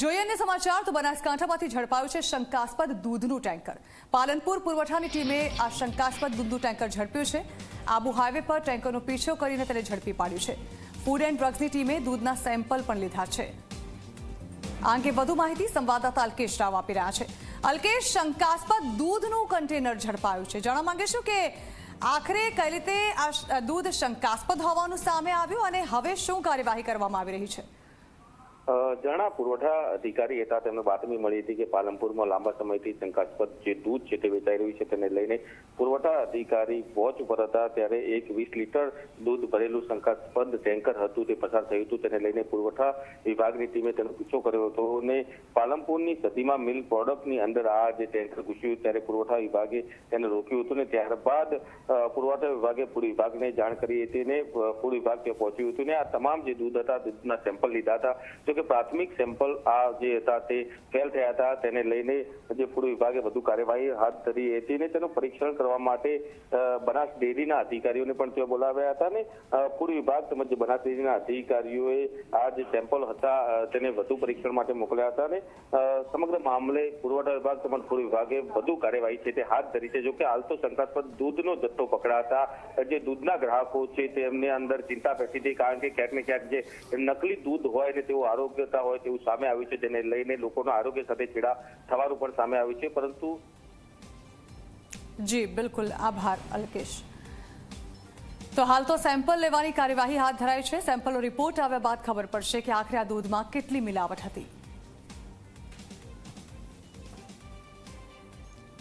જોઈએ અન્ય સમાચાર તો બનાસકાંઠામાંથી ઝડપાયું છે શંકાસ્પદ દૂધનું ટેન્કર. પાલનપુર પુરવઠાની ટીમે આ શંકાસ્પદ દૂધનું ટેન્કર ઝડપ્યું છે. આબુ હાઈવે પર ટેન્કરનો પીછો કરીને તેને ઝડપી પાડ્યું છે. ફૂડ એન્ડ ડ્રગ્સની ટીમે દૂધના સેમ્પલ પણ લીધા છે. આ અંગે વધુ માહિતી સંવાદદાતા અલ્કેશ રાવ આપી રહ્યા છે. અલ્કેશ, શંકાસ્પદ દૂધનું કન્ટેનર ઝડપાયું છે. જાણવા માંગીશું કે આખરે કઈ રીતે આ દૂધ શંકાસ્પદ હોવાનું સામે આવ્યું અને હવે શું કાર્યવાહી કરવામાં આવી રહી છે? જણા પુરવઠા અધિકારી હતા તેમને બાતમી મળી હતી કે પાલનપુરમાં લાંબા સમયથી શંકાસ્પદ જે દૂધ છે તે વેચાઈ રહ્યું છે તેને લઈને પુરવઠા અધિકારી વોચ ઉપર હતા ત્યારે એક વીસ લીટર દૂધ ભરેલું શંકાસ્પદ ટેન્કર હતું તે પસાર થયું હતું. તેને લઈને પુરવઠા વિભાગની ટીમે તેનો પીછો કર્યો હતો અને પાલનપુરની સદીમાં મિલ પ્રોડક્ટની અંદર આ જે ટેન્કર ઘૂસ્યું ત્યારે પુરવઠા વિભાગે તેને રોક્યું હતું ને ત્યારબાદ પુરવઠા વિભાગે ફૂડ વિભાગને જાણ કરી હતી ને ફૂડ વિભાગ ત્યાં પહોંચ્યું હતું ને આ તમામ જે દૂધ હતા, દૂધના સેમ્પલ લીધા હતા જો કે પ્રાથમિક સેમ્પલ આ જે હતા તે ફેલ થયા હતા, તેને લઈને જે ફૂડ વિભાગે વધુ કાર્યવાહી હાથ ધરી હતી ને તેનું પરીક્ષણ કરવા માટે બનાસ ડેરીના અધિકારીઓને પણ ત્યાં બોલાવ્યા હતા ને ફૂડ વિભાગ તેમજ બનાસ ડેરીના અધિકારીઓએ આ જે સેમ્પલ હતા તેને વધુ પરીક્ષણ માટે મોકલ્યા હતા ને સમગ્ર મામલે પુરવઠા વિભાગ તેમજ ફૂડ વિભાગે વધુ કાર્યવાહી છે તે હાથ ધરી છે. જોકે હાલ તો શંકાસ્પદ દૂધનો જથ્થો પકડાતા, જે દૂધના ગ્રાહકો છે તેમને અંદર ચિંતા પેસી હતી, કારણ કે ક્યાંક ને ક્યાંક જે નકલી દૂધ હોય ને તેવું આરોગ્યતા હોય તેવું સામે આવ્યું છે, જેને લઈને લોકોના આરોગ્ય સાથે છેડા થવાનું પણ સામે આવ્યું છે. પરંતુ જી, બિલકુલ. આભાર, અલ્કેશ. તો હાલ તો સેમ્પલ લેવાની કાર્યવાહી હાથ ધરાઈ છે. સેમ્પલનો રિપોર્ટ આવ્યા બાદ ખબર પડશે કે આખરે આ દૂધમાં કેટલી મિલાવટ હતી.